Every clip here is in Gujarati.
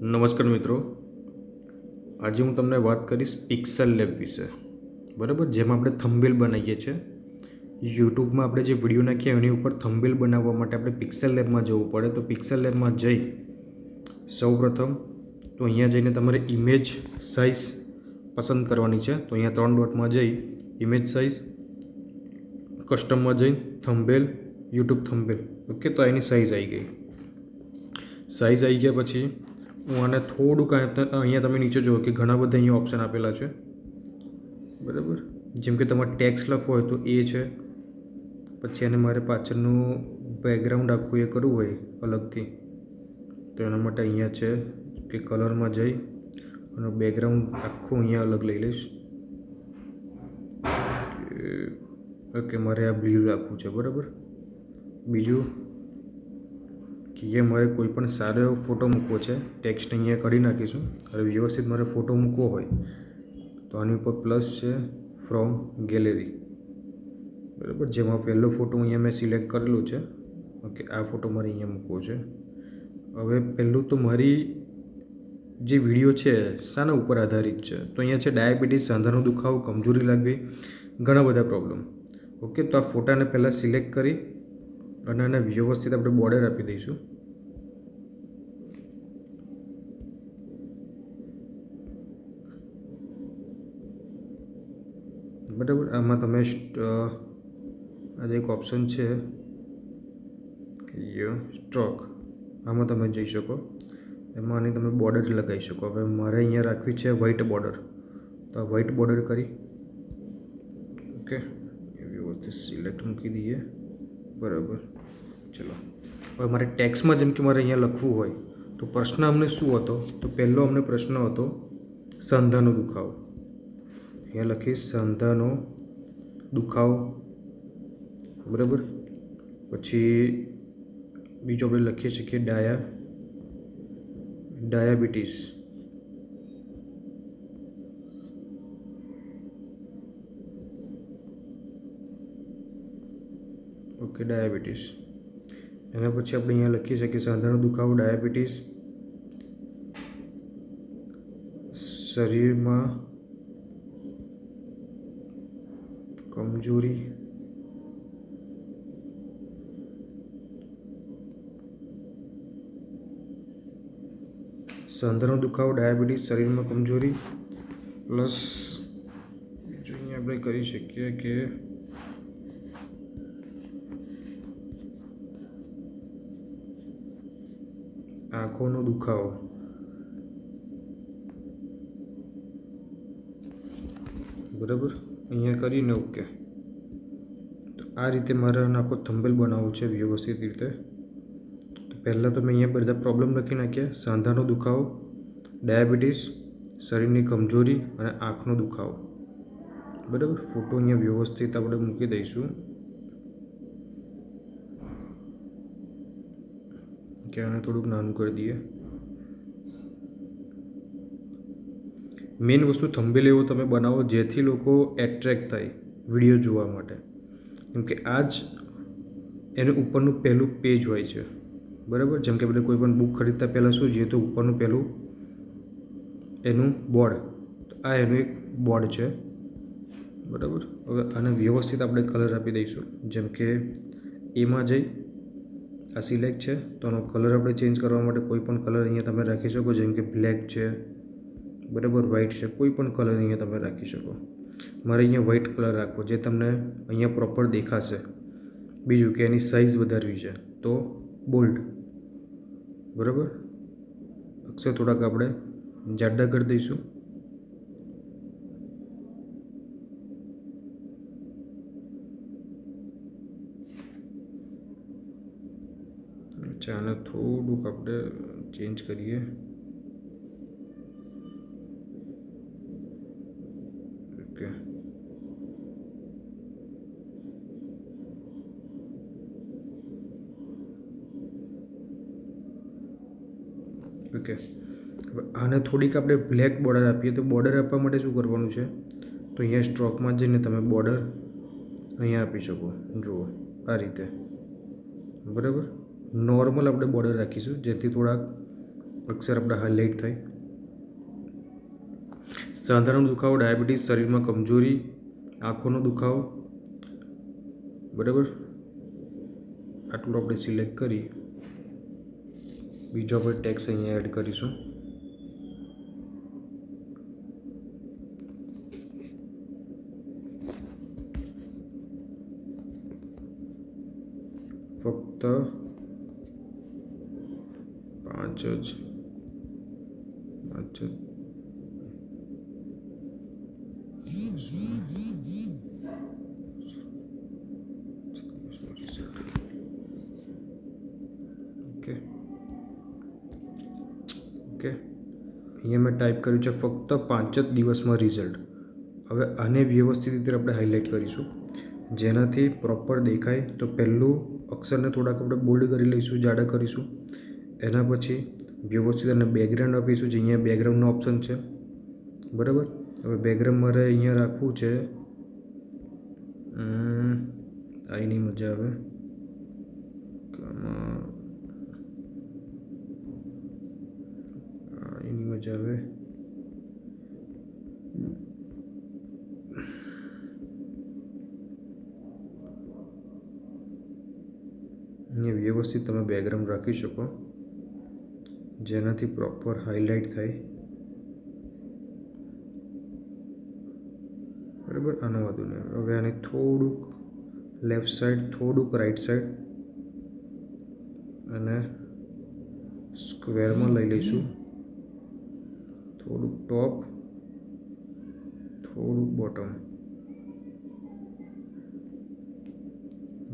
નમસ્કાર મિત્રો. આજે હું તમને વાત કરીશ પિક્સલ લેબ વિશે. બરાબર? જેમાં આપણે થંબેલ બનાવીએ છીએ. યુટ્યુબમાં આપણે જે વીડિયો નાખીએ એની ઉપર થંબેલ બનાવવા માટે આપણે પિક્સલ લેબમાં જવું પડે. તો પિક્સલ લેબમાં જઈ સૌપ્રથમ તો અહીંયા જઈને તમારે ઇમેજ સાઇઝ પસંદ કરવાની છે. તો અહીંયા ત્રણ ડોટમાં જઈ ઇમેજ સાઇઝ કસ્ટમમાં જઈ થંબેલ યુટ્યુબ થંબેલ ઓકે? તો એની સાઇઝ આવી ગઈ. સાઇઝ આવી ગયા પછી હું આને થોડુંક અહીંયા તમે નીચે જુઓ કે ઘણા બધા અહીંયા ઓપ્શન આપેલા છે. બરાબર? જેમ કે તમારે ટેક્સ લખવો હોય તો એ છે. પછી એને મારે પાછળનું બેકગ્રાઉન્ડ આખું એ કરવું હોય અલગથી. તો એના માટે અહીંયા છે કે કલરમાં જઈ અને બેકગ્રાઉન્ડ આખું અહીંયા અલગ લઈ લઈશ. ઓકે મારે આ બ્લુ રાખવું છે, બરાબર? બીજું? કે એ મારે કોઈ પણ સારો એવો ફોટો મૂકવો છે ટેક્સ્ટ અહીંયા કરી નાખીશું. અને વ્યવસ્થિત મારે ફોટો મૂકવો હોય, તો આની ઉપર પ્લસ છે ફ્રોમ ગેલેરી બરાબર? જેમાં પહેલો ફોટો અહીંયા મેં સિલેક્ટ કરેલો છે. ઓકે, આ ફોટો મારે અહીંયા મૂકવો છે. હવે પહેલું તો મારી જે વીડિયો છે, શાના ઉપર આધારિત છે. તો અહીંયા છે ડાયાબિટીસ સાંધાનો દુખાવો, કમજોરી લાગવી, ઘણા બધા પ્રોબ્લેમ ઓકે, તો આ ફોટાને પહેલાં સિલેક્ટ કરી અને આને વ્યવસ્થિત આપણે બોર્ડર આપી દઈશું. બરાબર, આમાં તમે આજે એક ઓપ્શન છે સ્ટ્રોક આમાં તમે જઈ શકો. એમાં આની તમે બોર્ડર લગાવી શકો. હવે મારે અહીંયા રાખવી છે વ્હાઇટ બોર્ડર તો વ્હાઇટ બોર્ડર કરી. ઓકે વ્યવસ્થિત સિલેક્ટ મૂકી દઈએ. બરાબર. ચલો. હવે મારે ટેક્સમાં જેમ કે મારે અહીંયા લખવું હોય, તો પ્રશ્ન અમને શું હતો? તો પહેલો અમને પ્રશ્ન હતો, સંધાનો દુખાવો. અહીંયા લખીશ સંધાનો દુખાવો. બરાબર? પછી બીજો આપણે લખીએ છીએ કે ડાયા, ડાયાબિટીસ. Okay diabetes. એના પછી આપણે અહીંયા લખી શકીએ સાંધાનો દુખાવો, ડાયાબિટીસ. શરીરમાં કમજોરી. સાંધાનો દુખાવો, ડાયાબિટીસ, શરીરમાં કમજોરી. પ્લસ, બીજું અહીંયા આપણે કરી શકીએ કે આંખોનો દુખાવો. બરાબર? અહીંયા કરીને ઓકે. તો આ રીતે મારે આખો થંબેલ બનાવવું છે વ્યવસ્થિત રીતે. તો પહેલાં તો મેં અહીંયા બધા પ્રોબ્લેમ લખી નાખ્યા. સાંધાનો દુખાવો, ડાયાબિટીસ, શરીરની કમજોરી અને આંખનો દુખાવો. બરાબર? ફોટો અહીંયા વ્યવસ્થિત આપણે મૂકી દઈશું. કે થોડુંક નાનું કરી દઈએ. મેઇન વસ્તુ થંબેલ એવો તમે બનાવો જેથી લોકો એટ્રેક્ટ થાય વીડિયો જોવા માટે. કેમ કે આ જ એનું ઉપરનું પહેલું પેજ હોય છે. બરાબર? જેમ કે આપણે કોઈ પણ બુક ખરીદતા પહેલાં શું જોઈએ તો ઉપરનું પહેલું એનું બોર્ડ આ એનું એક બોર્ડ છે. બરાબર? હવે આને વ્યવસ્થિત આપણે કલર આપી દઈશું. જેમ કે એમાં જઈ આ સિલેક્ટ છે. તો આનો કલર આપણે ચેન્જ કરવા માટે કોઈ પણ કલર અહીંયા તમે રાખી શકો. જેમ કે બ્લેક છે, બરાબર વ્હાઇટ છે, કોઈ પણ કલર અહીંયા તમે રાખી શકો. મારે અહીંયા વ્હાઇટ કલર રાખવો જે તમને અહીંયા પ્રોપર દેખાશે. બીજું કે એની સાઇઝ વધારવી છે. તો બોલ્ડ, બરાબર? અક્ષર થોડાક આપણે જાડા કરી દઈશું. અચ્છા આને થોડુંક આપણે ચેન્જ કરીએ. ઓકે. ઓકે. હવે આને થોડીક આપણે બ્લેક બોર્ડર આપીએ. તો બોર્ડર આપવા માટે શું કરવાનું છે? તો અહીંયા સ્ટ્રોકમાં જઈને તમે બોર્ડર અહીંયા આપી શકો. જુઓ, આ રીતે. બરાબર? નોર્મલ આપણે બોર્ડર રાખીશું, જેથી થોડાક અક્ષર આપણે હાઇલાઇટ થાય. સાધારણ દુખાવો, ડાયાબિટીસ, શરીરમાં કમજોરી, આંખોનો દુખાવો. બરાબર? આટલું આપણે સિલેક્ટ કરી. બીજો આપણે ટેક્સ અહીંયા એડ કરીશું. ફક્ત જ પાંચ ઓકે ઓકે અહીંયા મેં ટાઈપ કર્યું છે ફક્ત પાંચ જ દિવસમાં રિઝલ્ટ હવે આને વ્યવસ્થિત રીતે આપણે હાઇલાઇટ કરીશું. જેનાથી પ્રોપર દેખાય તો પહેલું અક્ષરને થોડાક આપણે બોલ્ડ કરી લઈશું, જાડા કરીશું. એના પછી વ્યવસ્થિત અને બેકગ્રાઉન્ડ આપીશું, જે અહીંયા બેકગ્રાઉન્ડનો ઓપ્શન છે. બરાબર? હવે બેકગ્રાઉન્ડ મારે અહીંયા રાખવું છે. નહીં મજા આવે. કે આ એની મજા આવે. અહીંયા વ્યવસ્થિત તમે બેકગ્રાઉન્ડ રાખી શકો. જેનાથી પ્રોપર હાઇલાઇટ થાય. બરાબર? આનો વાંધો નહીં. હવે આને થોડુંક લેફ્ટ સાઈડ થોડુંક રાઈટ સાઈડ અને સ્ક્વેરમાં લઈ લઈશું. થોડુંક ટોપ થોડુંક બોટમ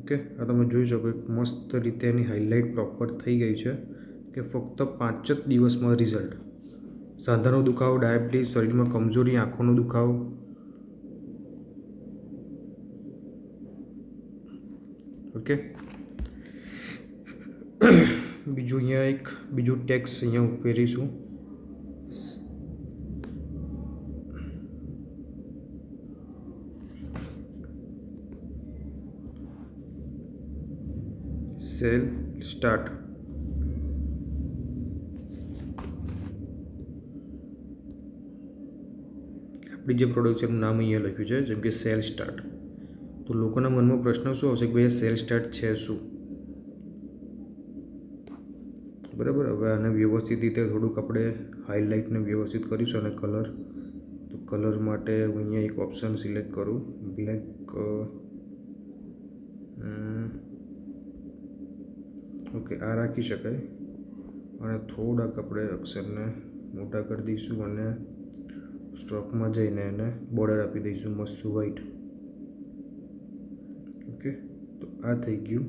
ઓકે આ તમે જોઈ શકો, એક મસ્ત રીતે એની હાઇલાઇટ પ્રોપર થઈ ગઈ છે. કે ફક્ત પાંચ જ દિવસમાં રિઝલ્ટ સાંધાનો દુખાવો ડાયાબિટીસ શરીરમાં કમજોરી, આંખોનો દુખાવો. ઓકે બીજું અહીંયા એક, બીજું ટેક્સ અહીંયા ઉમેરીશું. સેલ સ્ટાર્ટ આપણી જે પ્રોડક્ટ છે નામ અહીંયા લખ્યું છે, જેમ કે સેલ સ્ટાર્ટ તો લોકોના મનમાં પ્રશ્ન શું આવશે કે ભાઈ સેલ સ્ટાર્ટ છે શું? બરાબર? હવે આને વ્યવસ્થિત રીતે થોડુંક આપણે હાઇલાઇટને વ્યવસ્થિત કરીશું અને કલર તો કલર માટે હું અહીંયા એક ઓપ્શન સિલેક્ટ કરું. બ્લેક ઓકે આ રાખી શકાય. અને થોડાક આપણે અક્ષરને મોટા કરી દઈશું અને સ્ટ્રોકમાં જઈને એને બોર્ડર આપી દઈશું, મસ્ત વ્હાઈટ ઓકે તો આ થઈ ગયું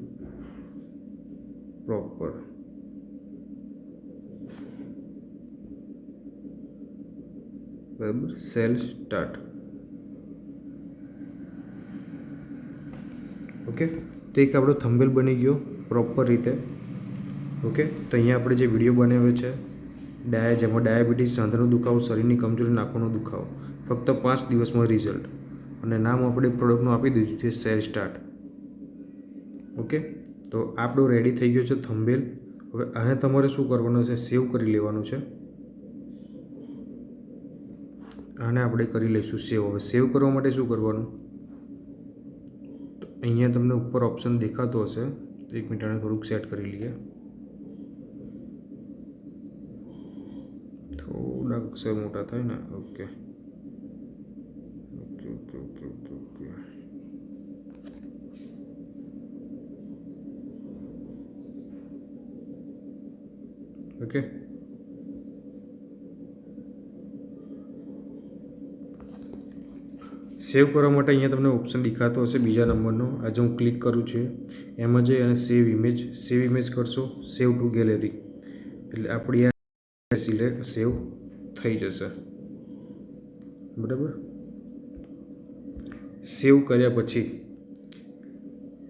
પ્રોપર બરાબર? સેલ સ્ટાર્ટ ઓકે તો એક આપણો થંબેલ બની ગયો પ્રોપર રીતે. ઓકે તો અહીંયા આપણે જે વીડિયો બનાવ્યો છે ડાયા જેમાં ડાયાબિટીસ, સાંધાનો દુખાવો, શરીરની કમજોરી નાખવાનો દુખાવો. ફક્ત પાંચ દિવસમાં રિઝલ્ટ અને નામ આપણે પ્રોડક્ટનું આપી દીધું છે સેલ સ્ટાર્ટ ઓકે? તો આપણો રેડી થઈ ગયો છે થંબેલ હવે આને તમારે શું કરવાનું છે? સેવ કરી લેવાનું છે. આને આપણે કરી લઈશું સેવ હવે સેવ કરવા માટે શું કરવાનું? તો અહીંયા તમને ઉપર ઓપ્શન દેખાતો હશે. એક મિનિટ આને થોડુંક સેટ કરી લઈએ. થોડા અક્ષર મોટા થાય ને? Okay. Okay okay okay okay okay. Okay. Save કરવા માટે અહીંયા તમને ઓપ્શન દેખાતો હશે બીજા નંબરનો. આજે હું ક્લિક કરું છું. એમાં જઈ અને સેવ ઇમેજ સેવ ઇમેજ કરશો. Save to gallery. એટલે આપણી સિલેક્ટ સેવ થઈ જશે. બરાબર? સેવ કર્યા પછી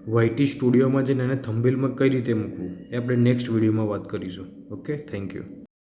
વાયટી સ્ટુડિયોમાં જઈને એને થંબેલમાં કઈ રીતે મૂકવું એ આપણે નેક્સ્ટ વિડીયોમાં વાત કરીશું. Okay thank you